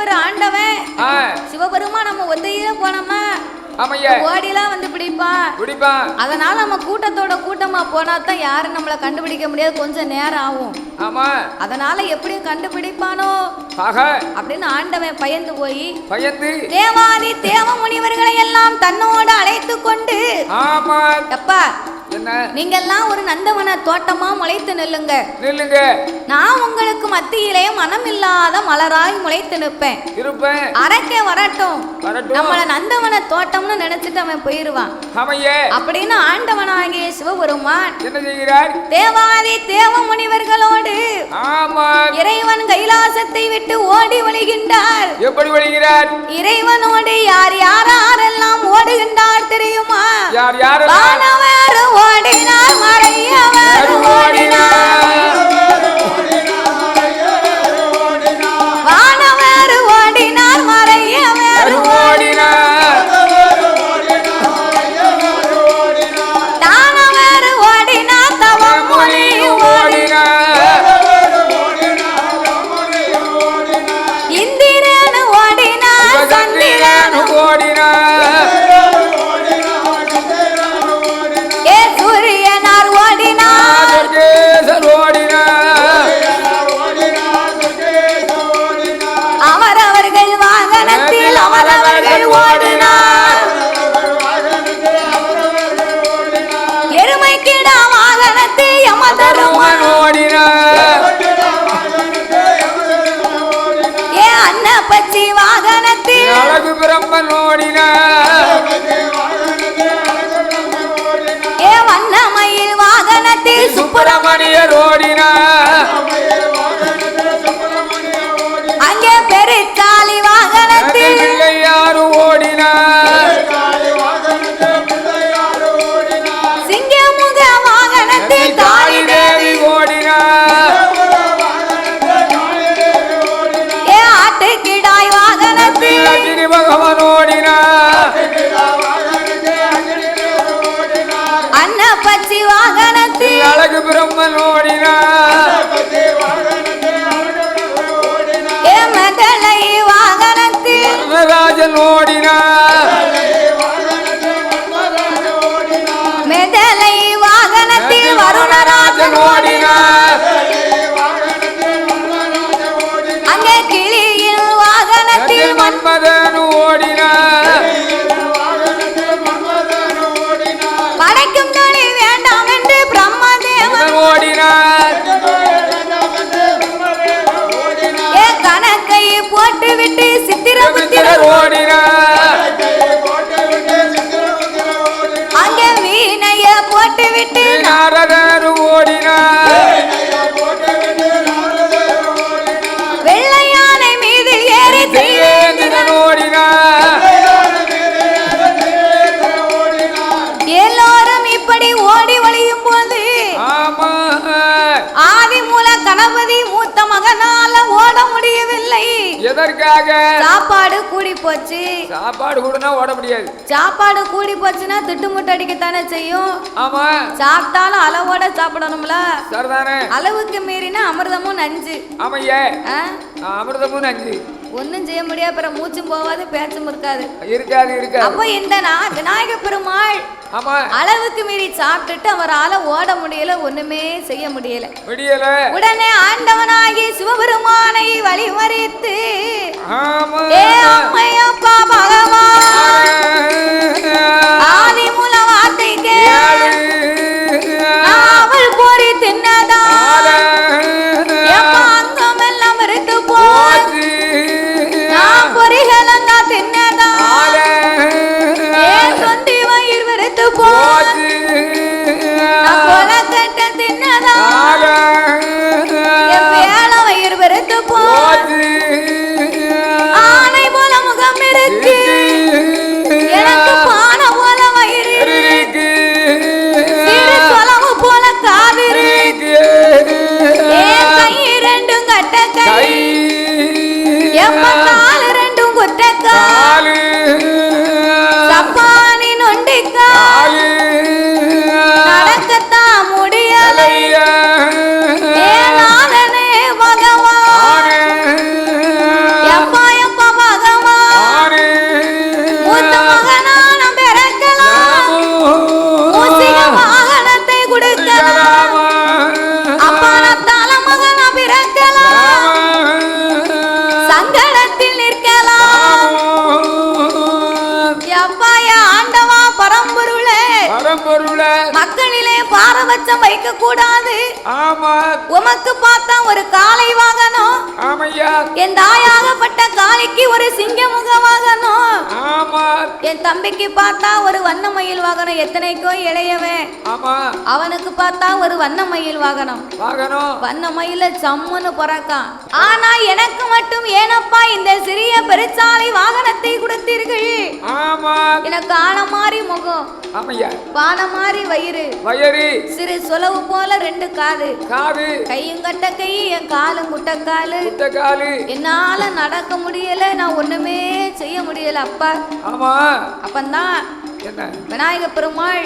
ஒரு ஆண்டவன். சிவபெருமா நம்ம ஒத்தையில போனோமா ஓடிலாம் வந்து குடிப்பான் அதனால நம்ம கூட்டத்தோட கூட்டமா போனா தான் யாரும் நம்மளை கண்டுபிடிக்க முடியாது. கொஞ்சம் நேரம் ஆகும். ஆமா. அதனால எப்படி கண்டுபிடிப்பானோ? அப்படின்னு ஆண்டவன் பயந்து போய் பயந்து. தேவாதி தேவ முனிவர்களை எல்லாம் தன்னோடு அழைத்து கொண்டு ஆமா. எப்பா நீங்கெல்லாம் ஒரு நந்தவன தோட்டமா முளைத்து நில்லுங்க. நில்லுங்க. நான் உங்களுக்கு மத்தியிலே மனமில்லாத மலராய் முளைத்து நிற்பேன். இருப்பேன். அரக்கே வரட்டும். நம்மள நந்தவன தோட்டம்னு நினைச்சிட்டு அவன் போயிருவான் அப்படின்னு ஆண்டவனாகிய சிவபெருமான் என்ன செய்கிறார்? தேவாதி தேவ முனிவர்களோடு ஆமா இறைவன் கைலாசத்தை விட்டு ஓடி ஒளிகின்றார் எப்படி வழிகிறார்? இறைவனோடு யார் யாரெல்லாம் ஓடுகின்றார் தெரியுமா? யார் யார் ஓடினார் மறையவர் ஓடினார். சுப்பிரமணியர் ஓடினார் பச்சி வாகனத்தில் அழகு பிரம்மன் ஓடினார் மதலை வாகனத்தில் ராஜன் ஓடினார் மெதலை வாகனத்தில் வருணராஜன் ஓடினார் அங்கே கிளியின் வாகனத்தில் மன்மதன் ஓடினார் விட்டு நாரதர் ஓடினார். எதற்காக சாப்பாடு கூடி போச்சு. சாப்பாடு கூடனா ஓட முடியாது. சாப்பாடு கூடி போச்சுன்னா திட்டுமுட்டு அடிக்கத்தானே செய்யும்? ஆமா. சாப்பிட்டாலும் அளவோட சாப்பிடணும்ல? சரிதானே. அளவுக்கு மீறினா அமிர்தமும் நஞ்சு. ஆமையே? அமிர்தமும் நஞ்சு. ஒண்ணும் செய்ய முடியாது அப்புறம் மூச்சும் போகாது பேச்சும் இருக்காது. இருக்காது இருக்காது. அப்போ இந்த நா- விநாயக பெருமாள் ஆமா. அளவுக்கு மீறி சாப்பிட்டுட்டு அவரால ஓட முடியல ஒண்ணுமே செய்ய முடியல. விடியல உடனே ஆண்டவனாகி சிவபெருமானை வழிமறித்து ஏ அம்மையப்பா பகவான் ஆதி மூல வார்த்தைக்கு நம்ம கால் ரெண்டும் குட்டக்கா பாரபட்சம் வைக்க கூடாது. ஆமா. உமக்கு பார்த்தா ஒரு காளை வாகனம். ஆமையா. என் தாயாகப்பட்ட காளிக்கு ஒரு சிங்க முக வாகனம். ஆமா. என் தம்பிக்கு பார்த்தா ஒரு வண்ணமயில் வாகனம். எத்தனைக்கோ இளையவன். ஆமா. அவனுக்கு பார்த்தா ஒரு வண்ணமயில் வாகனம். வாகனம். வண்ணமயில சம்முன்னு பிறக்கான். ஆனா எனக்கு மட்டும் ஏனப்பா இந்த சிறிய பெருச்சாலை வாகனத்தை கொடுத்தீர்கள்? ஆமா. எனக்கு ஆன மாதிரி முகம். ஆமையா. பானை மாதிரி வயிறு. வயறு. சிறு சொலவு போல ரெண்டு காது காது கையும் கட்ட கை என் காலும் குட்ட காலு குட்ட காலு என்னால நடக்க முடியல நான் ஒண்ணுமே செய்ய முடியல அப்பா. ஆமா. அப்பந்தான் என்ன? விநாயக பெருமாள்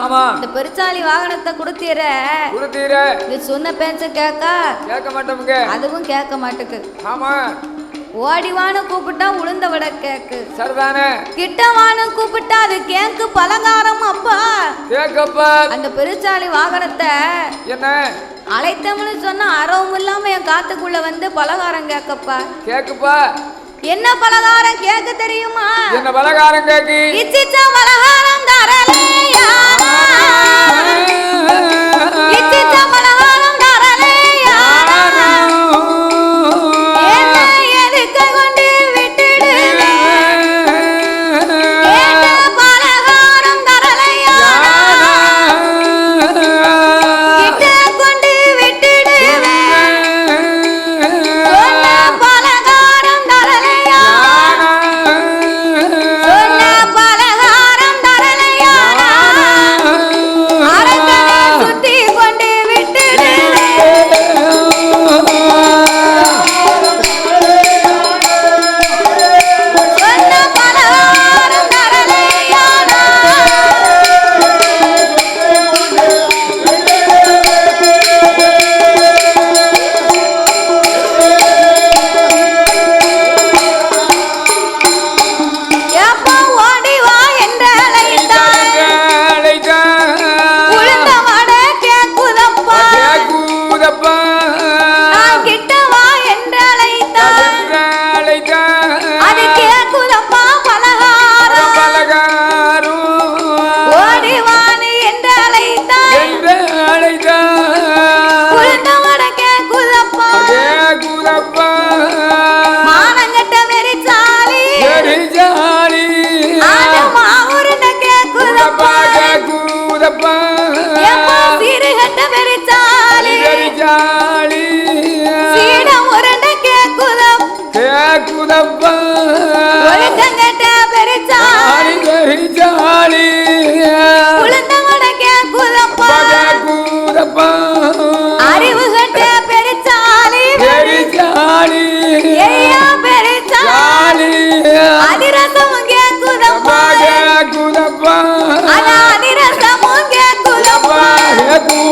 ஆமா. இந்த பெருச்சாலி வாகனத்தை கொடுத்தீர. கொடுத்தீர. இது சொன்ன பேச்ச கேட்க கேட்க மாட்டோமுங்க. அதுவும் கேட்க மாட்டுக்கு. ஆமா. ஓடிவான்னு கூப்பிட்டா உளுந்த விட கேக்கு. சரிதானே? கிட்டவான்னு கூப்பிட்டா அது கேக்கு பலகாரம் அப்பா. கேக்கப்பா. அந்த பெருச்சாலி வாகனத்தை என்ன? அழைத்தோம்னு சொன்னா அறவும் இல்லாம என் காத்துக்குள்ள வந்து பலகாரம் கேக்கப்பா. கேக்குப்பா. என்ன பலகாரம் கேட்க தெரியுமா? என்ன பலகாரம் கேக்கு? இச்சிச்ச பலகாரம் தரலையா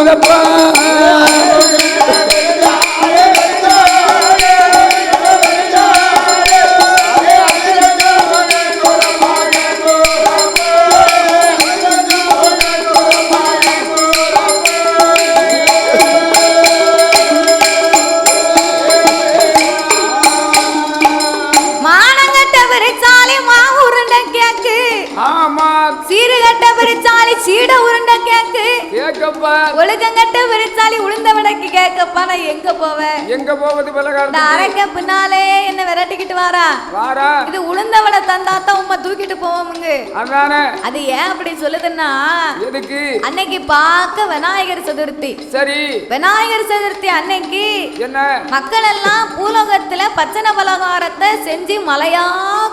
segura pra கேக்கப்பா ஒழுக்கங்கட்ட பெருச்சாலி உளுந்த வடைக்கு கேக்கப்பா நான் எங்க போவேன்? எங்க போவது இந்த பலகாரம் அரைக்க பின்னாலே என்ன விரட்டிக்கிட்டு வாரா. வாரா. இது உளுந்த வடை தந்தாத்தான் உம்மை தூக்கிட்டு போவோமுங்க. அதானே. அது ஏன் அப்படி சொல்லுதுன்னா எதுக்கு? அன்னைக்கு பார்க்க விநாயகர் சதுர்த்தி. சரி. விநாயகர் சதுர்த்தி அன்னைக்கு என்ன? மக்கள் எல்லாம் பூலோகத்துல பச்சனை பலகாரத்தை செஞ்சு மலையா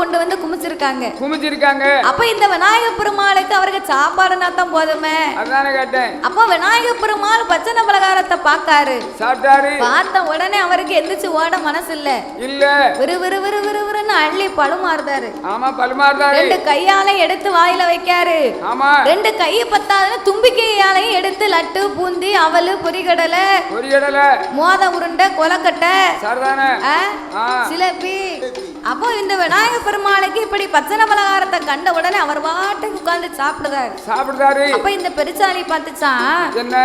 கொண்டு வந்து குமிச்சிருக்காங்க. குமிச்சிருக்காங்க. அப்ப இந்த விநாயக பெருமாளுக்கு அவருக்கு சாப்பாடுனா தான் போதுமே. அதானே கேட்டேன். அப்ப விநாயக பெருமாள் பச்சனை பலகாரத்தை பார்த்தாரு சாப்பிட்டாரு. பார்த்த உடனே அவருக்கு எந்திரிச்சு ஓட மனசு இல்ல. இல்ல விறு விறு விறு விறு விறுன்னு அள்ளி பழுமாறுதாரு. ஆமா பரிமாறுதாரு ரெண்டு கையால எடுத்து வாயில வைக்காரு. ஆமா. ரெண்டு கையை பத்தாதுன்னு தும்பிக்கையாலையும் எடுத்து லட்டு பூந்தி அவலு பொரிகடலை பொரியடல மோத உருண்டை கொலக்கட்டை. சிலப்பி. அப்போ இந்த விநாயக பெருமாளுக்கு இப்படி பச்சனை பலகாரத்தை கண்ட உடனே அவர் பாட்டுக்கு உட்கார்ந்து சாப்பிடுதாரு. சாப்பிடுதாரு. அப்ப இந்த பெருச்சாலி பார்த்துச்சான் என்ன?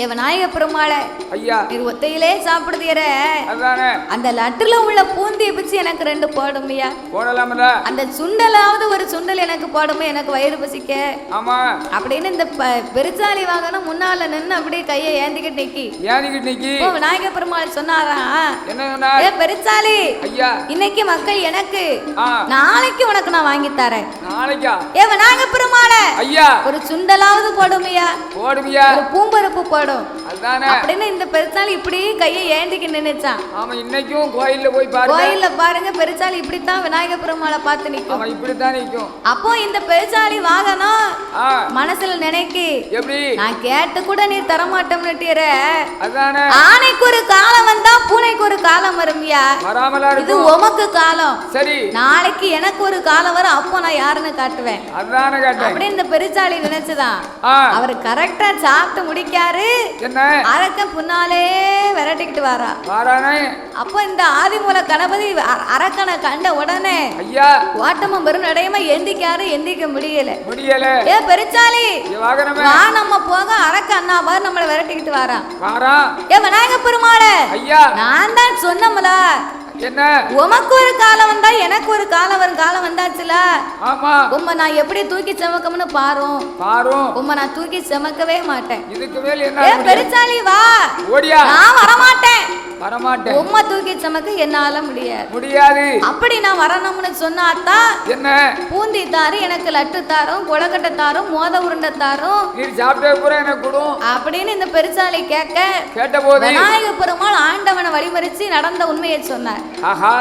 ஏ விநாயக பெருமாள ஐயா. நீர் ஒத்தையிலே சாப்பிடுதீர அந்த லட்டுல உள்ள பூந்தியை பிச்சு எனக்கு ரெண்டு போடுமையா. போடலாம்ல. அந்த சுண்டலாவது ஒரு சுண்டல் எனக்கு போடுமே எனக்கு வயிறு பசிக்க. ஆமா. அப்படின்னு இந்த பெருச்சாலி வாகனம் முன்னால நின்னு அப்படியே கையை ஏந்திக்கிட்டு நிக்கி. ஏனிக்கிட்டு நிக்கி. ஓ விநாயக பெருமாள் சொன்னாராம் ஏ பெருச்சாலி. ஐயா. இன்னைக்கு மக்கள் எனக்கு நாளைக்கு உனக்கு நான் வாங்கி தரேன். நாளைக்கா? ஏ விநாயக பெருமாள. ஐயா. ஒரு சுண்டலாவது போடுமையா. போடுவியா ஒரு பூம்பருப்பு போடும் அப்படின்னு இந்த பெருச்சாலி இப்படி கையை ஏந்திக்கு நின்னுச்சான் ஆமா இன்னைக்கும் கோயில்ல போய் பாருங்க. கோயில்ல பாருங்க பெருச்சாலி இப்படித்தான் விநாயக பெருமாளை பார்த்து நிக்கும். ஆமா இப்படித்தான் நிக்கும். அப்போ இந்த பெருச்சாலி வாகனம் மனசுல நினைக்கி. எப்படி? நான் கேட்டு கூட நீ தரமாட்டோம்னுட்டீர அதுதானே ஆனைக்கு ஒரு காலம் வந்தா பூனைக்கு ஒரு காலம் வரும்யா வராமலா இது உமக்கு காலம். சரி. நாளைக்கு எனக்கு ஒரு காலம் வரும். அப்போ நான் யாருன்னு காட்டுவேன். அதுதானே கேட்டேன். அப்படி இந்த பெருச்சாளி நினைச்சுதான். அவர் கரெக்டா சாப்பிட்டு முடிக்காரு. என்ன? அரக்க புன்னாலே விரட்டிக்கிட்டு வாரா. வாரானே. அப்போ இந்த ஆதிமூல கணபதி அரக்கனை கண்ட உடனே ஐயா. ஓட்டமும் பெரும் நடையமா எந்திக்காரு எந்திக்க முடியல. முடியல. பெருச்சாலி. வா நம்ம போக அரக்க அண்ணா பாரு நம்மள விரட்டிக்கிட்டு வாரான் வாரான் ஏ விநாயக பெருமாள. ஐயா. நான் தான் சொன்னமுல என்ன? உமக்கு ஒரு காலம் வந்தா எனக்கு ஒரு காலம் வரும். காலம் வந்தாச்சுல. ஆமா. உம்மை நான் எப்படி தூக்கி செமக்கம்னு பாரும். பாரும். உம்மை நான் தூக்கி செமக்கவே மாட்டேன். இதுக்கு மேல் என்ன? பெருச்சாலி வா. ஓடியா. நான் வரமாட்டேன். வரமாட்டேன். உம்மை தூக்கி செமக்க என்னால முடியாது. முடியாது. அப்படி நான் வரணும்னு சொன்னாதான் என்ன? பூந்தி தாரு எனக்கு லட்டு தாரும் கொலக்கட்டை தாரும் மோத உருண்டை தாரும். நீ சாப்பிட்ட பூரா எனக்கு கொடும். அப்படின்னு இந்த பெருச்சாலி கேட்க கேட்ட போது விநாயக பெருமாள் ஆண்டவனை வழிமறிச்சு நடந்த உண்மையை சொன்னார். ஆஹா.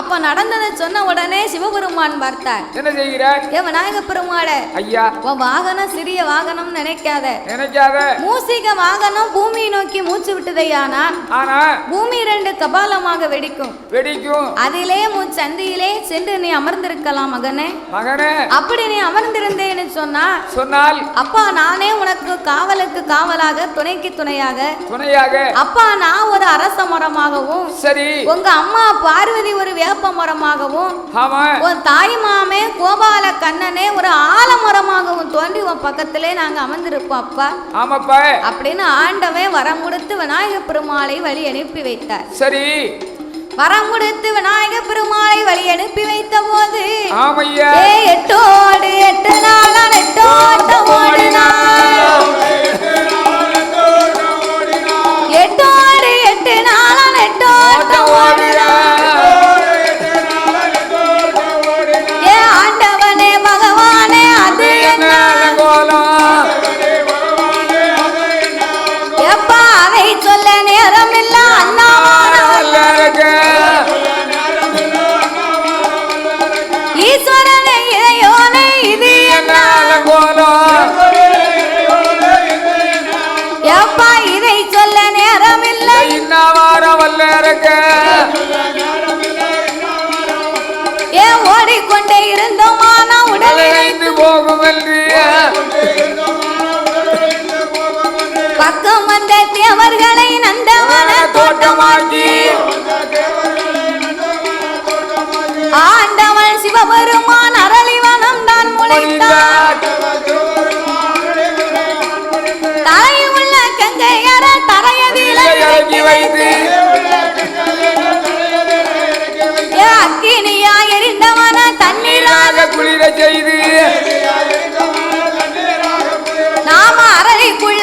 அப்ப நடந்ததை சொன்ன உடனே சிவபெருமான் பார்த்தார். என்ன செய்கிறாய் ஏ விநாயக பெருமாளே ஐயா. உன் வாகனம் சிறிய வாகனம் நினைக்காத. நினைக்காத. மூசிக வாகனம் பூமியை நோக்கி மூச்சு விட்டதையானா ஆனா பூமி ரெண்டு கபாலமாக வெடிக்கும். வெடிக்கும். அதிலே மூச்சந்தியிலே சென்று நீ அமர்ந்திருக்கலாம் மகனே. மகனே. அப்படி நீ அமர்ந்திருந்தேன்னு சொன்னா சொன்னால் அப்பா நானே உனக்கு காவலுக்கு காவலாக துணைக்கு துணையாக துணையாக. அப்பா நான் ஒரு அரச மரமாகவும் சரி. உங்க அம்மா பார்வதி ஒரு வேப்ப மரமாகவும் உன் தாய் மாமே கோபால கண்ணனே ஒரு ஆலமரமாகவும் தோன்றி உன் பக்கத்திலே நாங்க அமர்ந்திருப்போம் அப்பா. ஆமாப்பா. அப்படின்னு ஆண்டவன் வரம் கொடுத்து விநாயக பெருமாளை வழி அனுப்பி வைத்தார். சரி. வரம் கொடுத்து விநாயக பெருமாளை வழி அனுப்பி வைத்த போது எட்டோடு எட்டு நாளா நெட்டோட்டம் ஓடினா இணைந்து போகும் என்று பக்கம் வந்த தேவர்களை நந்தவன தோட்டமாக்கி. ஆண்டவன் சிவபெருமான் அரளிவனம் தான் முளைத்தான். தலை உள்ள கங்கையர தரையதில இறக்கி வைத்து. குளிர செய்து. நாம அறை இருந்தோமான